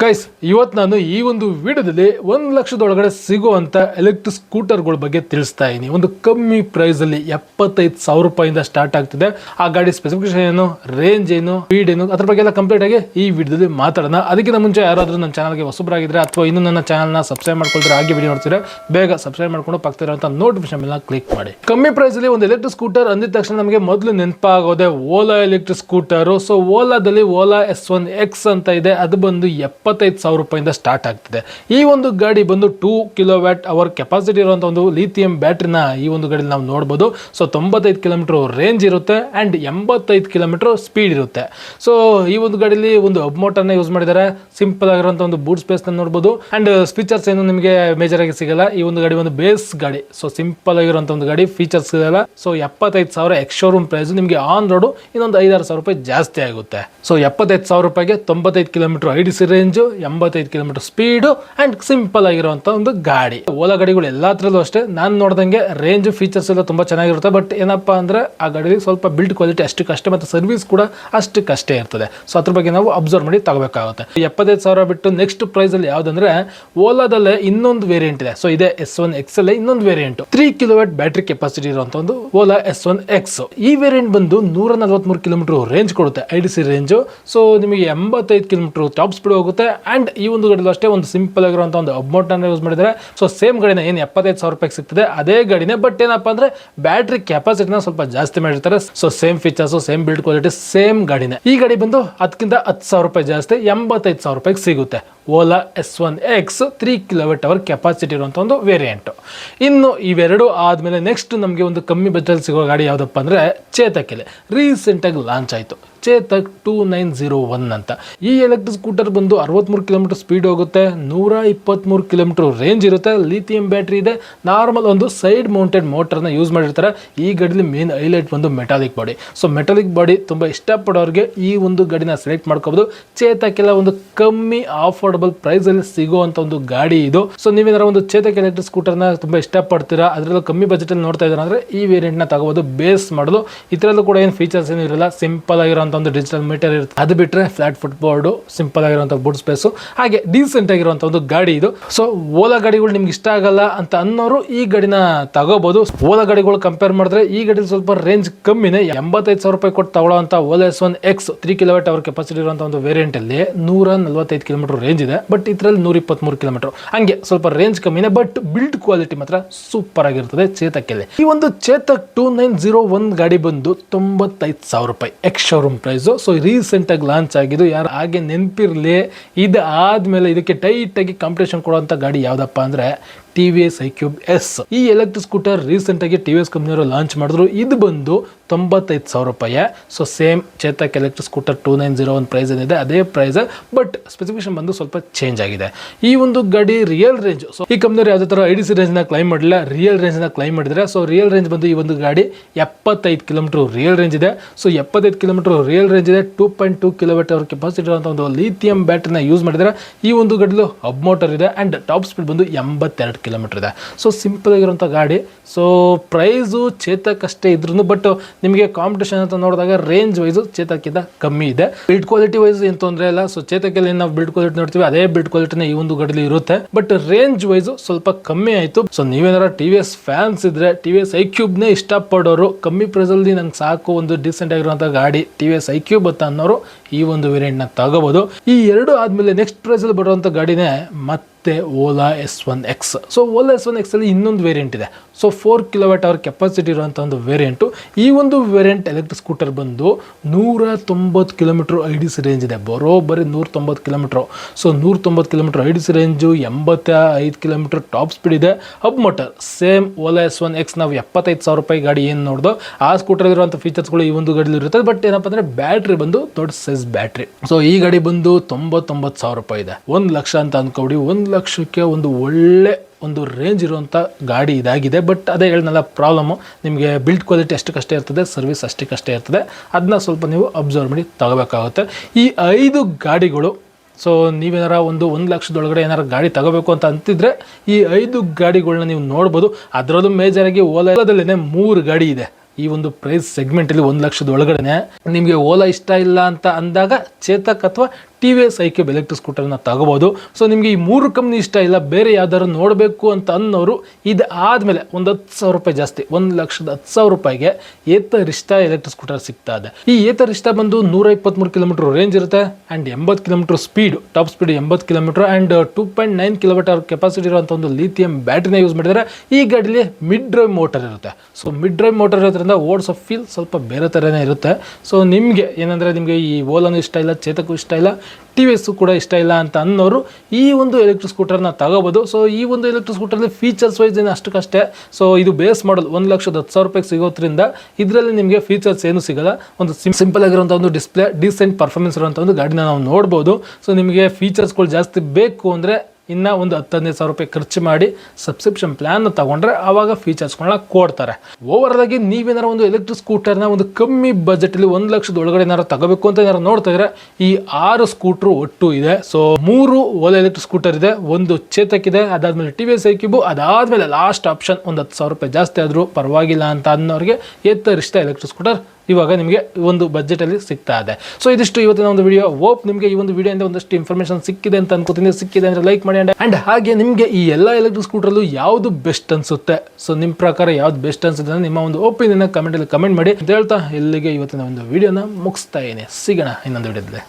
Guys ಇವತ್ತು ನಾನು ಈ ಒಂದು ವಿಡಿಯೋದಲ್ಲಿ ಒಂದು ಲಕ್ಷದೊಳಗಡೆ ಸಿಗುವಂತ ಎಲೆಕ್ಟ್ರಿಕ್ ಸ್ಕೂಟರ್ಗಳ ಬಗ್ಗೆ ತಿಳಿಸ್ತಾ ಇದ್ದೀನಿ ಒಂದು ಕಮ್ಮಿ ಪ್ರೈಸ್ ಅಲ್ಲಿ ಎಪ್ಪತ್ತೈದು ಸಾವಿರ ರೂಪಾಯಿಂದ ಸ್ಟಾರ್ಟ್ ಆಗ್ತಿದೆ. ಆ ಗಾಡಿ ಸ್ಪೆಸಿಫಿಕೇಶನ್ ಏನು ರೇಂಜ್ ಏನು ಸ್ಪೀಡ್ ಏನು, ಅದ್ರ ಬಗ್ಗೆ ಎಲ್ಲ ಕಂಪ್ಲೀಟ್ ಆಗಿ ಈ ವಿಡಿಯೋದಲ್ಲಿ ಮಾತಾಡೋಣ. ಅದಕ್ಕಿಂತ ಮುಂಚೆ ಯಾರಾದರೂ ನನ್ನ ಚಾನಲ್ಗೆ ಹೊಸಬರಾಗಿದ್ರೆ ಅಥವಾ ಇನ್ನೂ ನನ್ನ ಚಾನಲ್ನ ಸಬ್ಸ್ಕ್ರೈಬ್ ಮಾಡ್ಕೊಳ್ತಾರೆ ಹಾಗೆ ವಿಡಿಯೋ ನೋಡ್ತೀರಾ ಬೇಗ ಸಬ್ಸ್ಕ್ರೈಬ್ ಮಾಡ್ಕೊಂಡು ಪಕ್ಕದಿರುವಂತ ನೋಟಿಫಿಕೇಶನ್ ಎಲ್ಲ ಕ್ಲಿಕ್ ಮಾಡಿ. ಕಮ್ಮಿ ಪ್ರೈಸ್ ಅಲ್ಲಿ ಒಂದು ಎಲೆಕ್ಟ್ರಿಕ್ ಸ್ಕೂಟರ್ ಅಂದಿದ ತಕ್ಷಣ ನಮಗೆ ಮೊದಲು ನೆನಪಾಗೋದೆ ಓಲಾ ಎಲೆಕ್ಟ್ರಿಕ್ ಸ್ಕೂಟರ್. ಸೊ ಓಲಾದಲ್ಲಿ ಓಲಾ ಎಸ್ ಒನ್ ಎಕ್ಸ್ ಅಂತ ಇದೆ. ಅದು ಬಂದು ಎಪ್ಪತ್ತೈದು ಸಾವಿರ ರೂಪಾಯಿಂದ ಸ್ಟಾರ್ಟ್ ಆಗ್ತಿದೆ. ಈ ಒಂದು ಗಾಡಿ ಬಂದು two kilowatt hour capacity ಇರುವಂಥ ಒಂದು ಲಿಥಿಯಂ ಬ್ಯಾಟ್ರಿನ ಈ ಒಂದು ಗಾಡಿಲಿ ನಾವು ನೋಡ್ಬೋದು. ಸೊ ತೊಂಬತ್ತೈದು ಕಿಲೋಮೀಟ್ರ್ ರೇಂಜ್ ಇರುತ್ತೆ ಆ್ಯಂಡ್ ಎಂಬತ್ತೈದು ಕಿಲೋಮೀಟ್ರ್ ಸ್ಪೀಡ್ ಇರುತ್ತೆ. ಸೊ ಈ ಒಂದು ಗಾಡಿಲಿ ಒಂದು ಹಬ್ ಮೋಟರ್ನ ಯೂಸ್ ಮಾಡಿದ್ದಾರೆ. ಸಿಂಪಲ್ ಆಗಿರುವಂಥ ಒಂದು ಬೂಟ್ ಸ್ಪೇಸ್ನ ನೋಡ್ಬೋದು. ಆ್ಯಂಡ್ ಫೀಚರ್ಸ್ ಏನು ನಿಮಗೆ ಮೇಜರ್ ಆಗಿ ಸಿಗಲ್ಲ. ಈ ಒಂದು ಗಾಡಿ ಒಂದು ಬೇಸ್ ಗಾಡಿ. ಸೊ ಸಿಂಪಲ್ ಆಗಿರುವಂಥ ಒಂದು ಗಾಡಿ ಫೀಚರ್ಸ್ ಸಿಗಲ್ಲ. ಸೊ ಎಪ್ಪತ್ತೈದು ಸಾವಿರ ಎಕ್ಸ್ ಶೋರೂಮ್ ಪ್ರೈಸ್ ನಿಮಗೆ ಆನ್ ರೋಡು ಇನ್ನೊಂದು ಐದಾರು ಸಾವಿರ ರೂಪಾಯಿ ಜಾಸ್ತಿ ಆಗುತ್ತೆ. ಸೊ ಎಪ್ಪತ್ತೈದು ಸಾವಿರ ರೂಪಾಯಿಗೆ ತೊಂಬತ್ತೈದು ಕಿಲೋಮೀಟರ್ ಐ ಸಿ ರೇಂಜು ಎಂಬತ್ತೈದು ಕಿಲೋಮೀಟರ್ ಸ್ಪೀಡು ಆ್ಯಂಡ್ ಸಿಂಪಲ್ ಆಗಿರುವಂಥ ಒಂದು ಗಾಡಿ. ಓಲಾ ಗಾಡಿಗಳು ಎಲ್ಲ ಥರಲ್ಲೂ ಅಷ್ಟೇ. ನಾನು ನೋಡ್ದಂಗೆ ರೇಂಜ್ ಫೀಚರ್ಸ್ ಎಲ್ಲ ತುಂಬ ಚೆನ್ನಾಗಿರುತ್ತೆ. ಬಟ್ ಏನಪ್ಪ ಅಂದರೆ ಆ ಗಾಡಿಗೆ ಸ್ವಲ್ಪ ಬಿಲ್ಡ್ ಕ್ವಾಲಿಟಿ ಅಷ್ಟಕ್ಕಷ್ಟೇ ಮತ್ತು ಸರ್ವಿಸ್ ಕೂಡ ಅಷ್ಟಕ್ಕಷ್ಟೇ ಇರ್ತದೆ. ಸೊ ಅದ್ರ ಬಗ್ಗೆ ನಾವು ಅಬ್ಸರ್ವ್ ಮಾಡಿ ತಗೋಬೇಕಾಗುತ್ತೆ. ಎಪ್ಪತ್ತೈದು ಸಾವಿರ ಬಿಟ್ಟು ನೆಕ್ಸ್ಟ್ ಪ್ರೈಸಲ್ಲಿ ಯಾವುದಂದ್ರೆ ಓಲಾದಲ್ಲೇ ಇನ್ನೊಂದು ವೇರಿಯಂಟ್ ಇದೆ. ಸೊ ಇದೆ ಎಸ್ ಒನ್ ಎಕ್ಸ್ ಇನ್ನೊಂದು variant three kilowatt battery capacity ಇರುವಂತ ಒಂದು ಓಲಾ ಎಸ್ ಒನ್ ಎಕ್ಸ್ ಈ ವೇರಿಯಂಟ್ ಬಂದು ನೂರ ನಲವತ್ಮೂರು ಕಿಲೋಮೀಟರ್ ರೇಂಜ್ ಕೊಡುತ್ತೆ. I D C range so ನಿಮಗೆ ಎಂಬತ್ತೈದು ಕಿಲೋಮೀಟರ್ ಟಾಪ್ ಸ್ಪೀಡ್ ಹೋಗುತ್ತೆ. ಆ್ಯಂಡ್ ಈ ಒಂದು ಗಾಡಿಲೂ ಅಷ್ಟೇ ಒಂದು ಸಿಂಪಲ್ ಆಗಿರುವಂಥ ಒಂದು ಅಬ್ಮೋಟನ್ನು ಯೂಸ್ ಮಾಡಿದ್ದಾರೆ. ಸೊ ಸೇಮ್ ಗಾಡಿನ ಏನು ಎಪ್ಪತ್ತೈದು ಸಾವಿರ ರೂಪಾಯಿಗೆ ಸಿಗ್ತದೆ. ಅದೇ ಗಾಡಿನೇ ಬಟ್ ಏನಪ್ಪ ಅಂದರೆ ಬ್ಯಾಟ್ರಿ ಕೆಪಾಸಿಟಿನ ಸ್ವಲ್ಪ ಜಾಸ್ತಿ ಮಾಡಿರ್ತಾರೆ. So same features same build quality same ಗಾಡಿನೇ. ಈ ಗಾಡಿ ಬಂದು ಅದಕ್ಕಿಂತ ಹತ್ತು ಸಾವಿರ ರೂಪಾಯಿ ಜಾಸ್ತಿ, ಎಂಬತ್ತೈದು ಸಾವಿರ ರೂಪಾಯಿಗೆ ಸಿಗುತ್ತೆ. Ola S one X three kilometre hour capacity ಇರುವಂಥ ಒಂದು ವೇರಿಯಂಟು ಇನ್ನು ಇವೆರಡು ಆದಮೇಲೆ ನೆಕ್ಸ್ಟ್ ನಮಗೆ ಒಂದು ಕಮ್ಮಿ ಬಜೆಟಲ್ಲಿ ಸಿಗೋ ಗಾಡಿ ಯಾವುದಪ್ಪ ಅಂದರೆ ಚೇತಕ್ಕೆಲೆ ರೀಸೆಂಟಾಗಿ ಲಾಂಚ್ ಆಯಿತು. Chetak two nine zero one ಅಂತ. ಈ ಎಲೆಕ್ಟ್ರಿಕ್ ಸ್ಕೂಟರ್ ಬಂದು ಅರವತ್ತ್ಮೂರು ಕಿಲೋಮೀಟರ್ ಸ್ಪೀಡ್ ಹೋಗುತ್ತೆ. ನೂರ ಇಪ್ಪತ್ತ್ಮೂರು ಕಿಲೋಮೀಟರ್ ರೇಂಜ್ ಇರುತ್ತೆ. ಲಿಥಿಯಂ ಬ್ಯಾಟ್ರಿ ಇದೆ. ನಾರ್ಮಲ್ ಒಂದು ಸೈಡ್ ಮೌಂಟೆಡ್ ಮೋಟರ್ನ ಯೂಸ್ ಮಾಡಿರ್ತಾರೆ. ಈ ಗಾಡಿಲಿ ಮೇನ್ ಹೈಲೈಟ್ ಬಂದು metallic body so metallic body ತುಂಬ ಇಷ್ಟಪಡೋರಿಗೆ ಈ ಒಂದು ಗಾಡಿನ ಸೆಲೆಕ್ಟ್ ಮಾಡ್ಕೋಬೋದು. ಚೇತಕ್ಕೆಲ್ಲ ಒಂದು ಕಮ್ಮಿ ಅಫೋರ್ಡಬಲ್ ಪ್ರೈಸಲ್ಲಿ ಸಿಗುವಂತ ಒಂದು ಗಾಡಿ ಇದು. ಸೊ ನೀವೇನಾರ ಒಂದು ಚೇತಕ್ ಎಲೆಕ್ಟ್ರಿಕ್ ಸ್ಕೂಟರ್ನ ತುಂಬಾ ಇಷ್ಟಪಡ್ತೀರಾ? ಅದರಲ್ಲೂ ಕಮ್ಮಿ ಬಜೆಟ್ ಅಲ್ಲಿ ನೋಡ್ತಾ ಇದ್ದಾರೆ ಅಂದ್ರೆ ಈ ವೇರಿಯಂಟ್ನ ತಗೋಬಹುದು ಬೇಸ್ ಮಾಡಲು. ಇದರಲ್ಲೂ ಕೂಡ ಏನು ಫೀಚರ್ಸ್ ಏನು ಇರಲ್ಲ ಸಿಂಪಲ್ ಆಗಿರುವಂತ ಒಂದು ಡಿಜಿಟಲ್ ಮೀಟರ್ ಇರುತ್ತೆ. ಅದು ಬಿಟ್ಟರೆ ಫ್ಲಾಟ್ ಫುಟ್ ಬೋರ್ಡ್ ಸಿಂಪಲ್ ಆಗಿರುವಂಥ ಬುಡ್ ಸ್ಪೇಸ್ ಹಾಗೆ ಡೀಸೆಂಟ್ ಆಗಿರುವಂತ ಒಂದು ಗಾಡಿ ಇದು. ಸೊ ಓಲಾ ಗಾಡಿಗಳು ನಿಮ್ಗೆ ಇಷ್ಟ ಆಗಲ್ಲ ಅಂತ ಅನ್ನೋರು ಈ ಗಾಡಿನ ತಗೋಬಹುದು ಓಲಾ ಗಾಡಿಗಳು ಕಂಪೇರ್ ಮಾಡಿದ್ರೆ ಈ ಗಾಡಿ ಸ್ವಲ್ಪ ರೇಂಜ್ ಕಮ್ಮಿನೇ. ಎಂಬತ್ತೈದು ಸಾವಿರ ರೂಪಾಯಿ ಕೊಟ್ಟು ತಗೊಳ್ಳೋ Ola S one X three kilometre hour capacity ಇರುವಂತಹ ಒಂದು ವೇರಿಯಂಟ್ ಅಲ್ಲಿ ನೂರ ನಲವತ್ತೈದು ಕಿಲೋಮೀಟರ್ ರೇಂಜ್ ಇದೆ ಬಟ್ ಇದರಲ್ಲಿ ನೂರ ಇಪ್ಪತ್ಮೂರು ಕಿಲೋಮೀಟರ್ ಹಂಗೆ ಸ್ವಲ್ಪ ರೇಂಜ್ ಕಮ್ಮಿನೇ ಬಟ್ ಬಿಲ್ಡ್ ಕ್ವಾಲಿಟಿ ಮಾತ್ರ ಸೂಪರ್ ಆಗಿರ್ತದೆ ಚೇತಕ್ಕೆಲ್ಲಿ. ಈ ಒಂದು Chetak two nine zero one ಗಾಡಿ ಬಂದು ತೊಂಬತ್ತೈದು ಸಾವಿರ ರೂಪಾಯಿ ಎಕ್ಸ್ ಶೋರೂಮ್ ಪ್ರೈಸು ಸೊ ರೀಸೆಂಟಾಗಿ ಲಾಂಚ್ ಆಗಿದ್ದು ಯಾರು ಹಾಗೆ ನೆನಪಿರಲಿ, ಇದು ಆದಮೇಲೆ ಇದಕ್ಕೆ ಟೈಟಾಗಿ ಕಾಂಪಿಟೇಷನ್ ಕೊಡುವಂಥ ಗಾಡಿ ಯಾವುದಪ್ಪ ಅಂದರೆ T V S, iQube S. ಈ ಎಲೆಕ್ಟ್ರಿಕ್ ಸ್ಕೂಟರ್ ರೀಸೆಂಟಾಗಿ ಟಿ ವಿ ಎಸ್ ಕಂಪ್ನಿಯವರು ಲಾಂಚ್ ಮಾಡಿದ್ರು. ಇದು ಬಂದು ತೊಂಬತ್ತೈದು ಸಾವಿರ ರೂಪಾಯಿ. So same Chetak electric scooter two nine zero one price ಏನಿದೆ, ಅದೇ ಪ್ರೈಸ್ ಬಟ್ ಸ್ಪೆಸಿಫಿಕೇಶನ್ ಬಂದು ಸ್ವಲ್ಪ ಚೇಂಜ್ ಆಗಿದೆ. ಈ ಒಂದು ಗಾಡಿ ರಿಯಲ್ ರೇಂಜ್ ಸೊ ಈ ಕಂಪ್ನಿಯವರು ಯಾವುದೇ ಥರ ಐ ಡಿ ಸಿ ರೇಂಜ್ನ ಕ್ಲೈಮ್ ಮಾಡಿಲ್ಲ ರಿಯಲ್ ರೇಂಜ್ನ ಕ್ಲೈಮ್ ಮಾಡಿದರೆ ಸೊ ರಿಯಲ್ ರೇಂಜ್ ಬಂದು ಈ ಒಂದು ಗಾಡಿ ಎಪ್ಪತ್ತೈದು ಕಿಲೋಮೀಟರ್ ರಿಯಲ್ ರೇಂಜ್ ಇದೆ. ಸೊ ಎಪ್ಪತ್ತೈದು ಕಿಲೋಮೀಟರ್ ರಿಯಲ್ ರೇಂಜ್ ಇದೆ. Two point two kilometre capacity ಅಂತ ಒಂದು ಲಿಥಿಯಂ ಬ್ಯಾಟ್ರಿನ ಯೂಸ್ ಮಾಡಿದರೆ, ಈ ಒಂದು ಗಾಡಿಲು ಹಬ್ ಮೋಟರ್ ಇದೆ. ಆ್ಯಂಡ್ ಟಾಪ್ ಸ್ಪೀಡ್ ಬಂದು ಎಂಬತ್ತೆರಡು ಕಿಲೋಮೀಟರ್ ಇದೆ. ಸೊ ಸಿಂಪಲ್ ಆಗಿರುವಂಥ ಗಾಡಿ. ಸೊ ಪ್ರೈಸು ಚೇತಕ್ ಅಷ್ಟೇ ಇದ್ರೂ ಬಟ್ ನಿಮಗೆ ಕಾಂಪಿಟೇಷನ್ ಅಂತ ನೋಡಿದಾಗ ರೇಂಜ್ ವೈಸು ಚೇತಕ್ಕಿಂತ ಕಮ್ಮಿ ಇದೆ. ಬಿಲ್ಡ್ ಕ್ವಾಲಿಟಿ ವೈಸ್ ಏನು ತೊಂದರೆ ಇಲ್ಲ. ಸೊ ಚೇತಕಲ್ಲಿ ನಾವು ಬಿಲ್ಡ್ ಕ್ವಾಲಿಟಿ ನೋಡ್ತೀವಿ, ಅದೇ ಬಿಲ್ಡ್ ಕ್ವಾಲಿಟಿನ ಈ ಒಂದು ಗಡಿಲಿ ಇರುತ್ತೆ. ಬಟ್ ರೇಂಜ್ ವೈಸು ಸ್ವಲ್ಪ ಕಮ್ಮಿ ಆಯಿತು. ಸೊ ನೀವೇನಾರ ಟಿ ವಿ ಎಸ್ ಫ್ಯಾನ್ಸ್ ಇದ್ರೆ ಟಿ ವಿ ಎಸ್ ಐ ಕ್ಯೂಬ್ನೇ ಇಷ್ಟಪಡೋರು, ಕಮ್ಮಿ ಪ್ರೈಸಲ್ಲಿ ನಂಗೆ ಸಾಕು ಒಂದು ಡಿಸೆಂಟ್ ಆಗಿರುವಂಥ ಗಾಡಿ T V S iQube ಅಂತ ಅನ್ನೋರು ಈ ಒಂದು ವೇರಿಯಂಟ್ನ ತಗೋಬೋದು. ಈ ಎರಡು ಆದಮೇಲೆ ನೆಕ್ಸ್ಟ್ ಪ್ರೈಸಲ್ಲಿ ಬರುವಂಥ ಗಾಡಿನೇ ಮತ್ತೆ Ola S one X so Ola S one ಎಕ್ಸಲ್ಲಿ ಇನ್ನೊಂದು ವೇರಿಯಂಟ್ ಇದೆ. So four kilowatt hour capacity ಇರುವಂಥ ಒಂದು ವೇರಿಯಂಟು ಈ ಒಂದು ವೇರಿಯಂಟ್ ಎಲೆಕ್ಟ್ರಿಕ್ ಸ್ಕೂಟರ್ ಬಂದು ನೂರ ತೊಂಬತ್ತು kilometre I D C range ಇದೆ. ಬರೋಬ್ಬರಿ ನೂರ ತೊಂಬತ್ತು ಕಿಲೋಮೀಟ್ರು ಸೊ ನೂರ ತೊಂಬತ್ತು kilometre I D C range ಎಂಬತ್ತ ಐದು ಕಿಲೋಮೀಟ್ರ್ ಟಾಪ್ ಸ್ಪೀಡ್ ಇದೆ. Hub motor same Ola S one X ನಾವು ಎಪ್ಪತ್ತೈದು ಸಾವಿರ ರೂಪಾಯಿ ಗಾಡಿ ಏನು ನೋಡ್ದು, ಆ ಸ್ಕೂಟರ್ ಇರುವಂಥ ಫೀಚರ್ಸ್ಗಳು ಈ ಒಂದು ಗಾಡಿಲಿ ಇರುತ್ತೆ. ಬಟ್ ಏನಪ್ಪ ಅಂದರೆ ಬ್ಯಾಟ್ರಿ ಬಂದು ದೊಡ್ಡ ಸೈಜ್ ಬ್ಯಾಟ್ರಿ ಸೊ ಈ ಗಾಡಿ ಬಂದು ತೊಂಬತ್ತೊಂಬತ್ತು ಸಾವಿರ ರೂಪಾಯಿ ಇದೆ. ಒಂದು ಲಕ್ಷ ಅಂತ ಅಂದ್ಕೊಬಿಡಿ ಒಂದು ಲಕ್ಷಕ್ಕೆ ಒಂದು ಒಳ್ಳೆ ಒಂದು ರೇಂಜ್ ಇರುವಂಥ ಗಾಡಿ ಇದಾಗಿದೆ. ಬಟ್ ಅದೇ ಹೇಳಿದ್ನಲ್ಲ ಪ್ರಾಬ್ಲಮ್ಮು ನಿಮಗೆ ಬಿಲ್ಡ್ ಕ್ವಾಲಿಟಿ ಅಷ್ಟಕ್ಕಷ್ಟೇ ಇರ್ತದೆ ಸರ್ವಿಸ್ ಅಷ್ಟಕ್ಕಷ್ಟೇ ಇರ್ತದೆ. ಅದನ್ನ ಸ್ವಲ್ಪ ನೀವು ಅಬ್ಸರ್ವ್ ಮಾಡಿ ತಗೋಬೇಕಾಗುತ್ತೆ. ಈ ಐದು ಗಾಡಿಗಳು ಸೊ ನೀವೇನಾರ ಒಂದು ಒಂದು ಲಕ್ಷದೊಳಗಡೆ ಏನಾರ ಗಾಡಿ ತಗೋಬೇಕು ಅಂತ ಅಂತಿದ್ರೆ, ಈ ಐದು ಗಾಡಿಗಳನ್ನ ನೀವು ನೋಡ್ಬೋದು. ಅದರಲ್ಲೂ ಮೇಜರಾಗಿ ಓಲಾದಲ್ಲೇ ಮೂರು ಗಾಡಿ ಇದೆ. ಈ ಒಂದು ಪ್ರೈಸ್ ಸೆಗ್ಮೆಂಟಲ್ಲಿ ಒಂದು ಲಕ್ಷದ ಒಳಗಡೆ ನಿಮಗೆ ಓಲಾ ಇಷ್ಟ ಇಲ್ಲ ಅಂತ ಅಂದಾಗ, ಚೇತಕ್ ಅಥವಾ T V S iQube electric ಸ್ಕೂಟರ್ನ ತಗೋಬೋದು. ಸೊ ನಿಮಗೆ ಈ ಮೂರು ಕಂಪ್ನಿ ಇಷ್ಟ ಇಲ್ಲ, ಬೇರೆ ಯಾವ್ದಾದ್ರು ನೋಡಬೇಕು ಅಂತ ಅನ್ನೋರು ಇದು ಆದಮೇಲೆ ಒಂದು ಹತ್ತು ಸಾವಿರ ರೂಪಾಯಿ ಜಾಸ್ತಿ, ಒಂದು ಲಕ್ಷದ ಹತ್ತು ಸಾವಿರ ರೂಪಾಯಿಗೆ ಏತರಿಷ್ಟ ಎಲೆಕ್ಟ್ರಿಕ್ ಸ್ಕೂಟರ್ ಸಿಗ್ತಾ ಇದೆ. ಈ ಏತರಿಷ್ಟ ಬಂದು ನೂರ ಇಪ್ಪತ್ತ್ಮೂರು ಕಿಲೋಮೀಟರ್ ರೇಂಜ್ ಇರುತ್ತೆ ಆ್ಯಂಡ್ ಎಂಬತ್ತು ಕಿಲೋಮೀಟರ್ ಸ್ಪೀಡ್ ಟಾಪ್ ಸ್ಪೀಡ್ ಎಂಬತ್ತು kilometre and two point nine kilometre capacity ಇರುವಂಥ ಒಂದು ಲಿಥಿಯಂ ಬ್ಯಾಟ್ರಿನ ಯೂಸ್ ಮಾಡಿದರೆ ಈ ಗಾಡಿಲಿ ಮಿಡ್ ಡ್ರೈವ್ ಮೋಟರ್ ಇರುತ್ತೆ. ಸೊ ಮಿಡ್ ಡ್ರೈವ್ ಮೋಟರ್ ಇರೋದ್ರಿಂದ ಓಡಿಸೋ ಫೀಲ್ ಸ್ವಲ್ಪ ಬೇರೆ ಥರನೇ ಇರುತ್ತೆ. ಸೊ ನಿಮಗೆ ಏನಂದರೆ ನಿಮಗೆ ಈ ಓಲಾನು ಇಷ್ಟ ಇಲ್ಲ ಚೇತಕ್ಕೂ ಇಷ್ಟ ಇಲ್ಲ ಟಿ ವಿ ಎಸ್ಸು ಕೂಡ ಇಷ್ಟ ಇಲ್ಲ ಅಂತ ಅನ್ನೋರು ಈ ಒಂದು ಎಲೆಕ್ಟ್ರಿಕ್ ಸ್ಕೂಟರ್ನ ತಗೋಬೋದು. ಸೊ ಈ ಒಂದು ಎಲೆಕ್ಟ್ರಿಕ್ ಸ್ಕೂಟರ್ಲಿ ಫೀಚರ್ಸ್ ವೈಸ್ ಏನು ಅಷ್ಟಕ್ಕಷ್ಟೇ. ಸೊ ಇದು ಬೇಸ್ ಮಾಡಲ್ ಒಂದು ಲಕ್ಷದ ಹತ್ತು ಸಾವಿರ ರೂಪಾಯಿಗೆ ಸಿಗೋದ್ರಿಂದ ಇದರಲ್ಲಿ ನಿಮಗೆ ಫೀಚರ್ಸ್ ಏನು ಸಿಗಲ್ಲ. ಒಂದು ಸಿಂಪಲ್ ಆಗಿರುವಂಥ ಒಂದು ಡಿಸ್ಪ್ಲೇ ಡೀಸೆಂಟ್ ಪರ್ಫಾರ್ಮೆನ್ಸ್ ಇರುವಂಥ ಒಂದು ಗಾಡಿನ ನಾವು ನೋಡ್ಬೋದು. ಸೊ ನಿಮಗೆ ಫೀಚರ್ಸ್ಗಳು ಜಾಸ್ತಿ ಬೇಕು ಅಂದರೆ ಇನ್ನು ಒಂದು ಹತ್ತು ಹದಿನೈದು ಸಾವಿರ ರೂಪಾಯಿ ಖರ್ಚು ಮಾಡಿ ಸಬ್ಸ್ಕ್ರಿಪ್ಷನ್ ಪ್ಲ್ಯಾನ್ ತಗೊಂಡ್ರೆ ಆವಾಗ ಫೀಚರ್ಸ್ಗಳನ್ನ ಕೊಡ್ತಾರೆ. ಓವರ್ ಆಗಿ ನೀವೇನಾರು ಒಂದು ಎಲೆಕ್ಟ್ರಿಕ್ ಸ್ಕೂಟರ್ನ ಒಂದು ಕಮ್ಮಿ ಬಜೆಟಲ್ಲಿ ಒಂದು ಲಕ್ಷದ ಒಳಗಡೆ ಏನಾರು ತಗೋಬೇಕು ಅಂತ ಏನಾರು ನೋಡ್ತಾ ಇದ್ರೆ ಈ ಆರು ಸ್ಕೂಟ್ರು ಒಟ್ಟು ಇದೆ. ಸೊ ಮೂರು ಓಲಾ ಎಲೆಕ್ಟ್ರಿಕ್ ಸ್ಕೂಟರ್ ಇದೆ, ಒಂದು ಚೇತಕ್ ಇದೆ ಅದಾದ್ಮೇಲೆ ಟಿ ವಿ ಎಸ್ ಐಕ್ಯೂಬು ಅದಾದ್ಮೇಲೆ ಲಾಸ್ಟ್ ಆಪ್ಷನ್ ಒಂದು ಹತ್ತು ಸಾವಿರ ರೂಪಾಯಿ ಜಾಸ್ತಿ ಆದರೂ ಪರವಾಗಿಲ್ಲ ಅಂತ ಅನ್ನೋರಿಗೆ ಎತ್ತರಿಷ್ಟ ಎಲೆಕ್ಟ್ರಿಕ್ ಸ್ಕೂಟರ್ ಇವಾಗ ನಿಮಗೆ ಒಂದು ಬಜೆಟಲ್ಲಿ ಸಿಗ್ತಾ ಇದೆ. ಸೊ ಇದಿಷ್ಟು ಇವತ್ತಿನ ಒಂದು ವಿಡಿಯೋ ಓಪ್ ನಿಮಗೆ ಈ ಒಂದು ವಿಡಿಯೋಯಿಂದ ಒಂದಷ್ಟು ಇನ್ಫಾರ್ಮೇಷನ್ ಸಿಕ್ಕಿದೆ ಅಂತ ಅನ್ಕೋತೀನಿ. ಸಿಕ್ಕಿದೆ ಅಂದರೆ ಲೈಕ್ ಮಾಡಿ ಆ್ಯಂಡ್ ಹಾಗೆ ನಿಮಗೆ ಈ ಎಲ್ಲ ಎಲೆಕ್ಟ್ರಿಕ್ ಸ್ಕೂಟ್ರಲ್ಲೂ ಯಾವುದು ಬೆಸ್ಟ್ ಅನಿಸುತ್ತೆ? ಸೊ ನಿಮ್ಮ ಪ್ರಕಾರ ಯಾವ್ದು ಬೆಸ್ಟ್ ಅನ್ಸುತ್ತೆ ನಿಮ್ಮ ಒಂದು ಒಪಿನಿಯನ್ ಕಮೆಂಟಲ್ಲಿ ಕಮೆಂಟ್ ಮಾಡಿ. ಅಂತ ಹೇಳ್ತಾ ಇಲ್ಲಿಗೆ ಇವತ್ತಿನ ಒಂದು ವಿಡಿಯೋನ ಮುಗಿಸ್ತಾ ಇದ್ದೀನಿ. ಸಿಗೋಣ ಇನ್ನೊಂದು ವಿಡಿಯೋದಲ್ಲಿ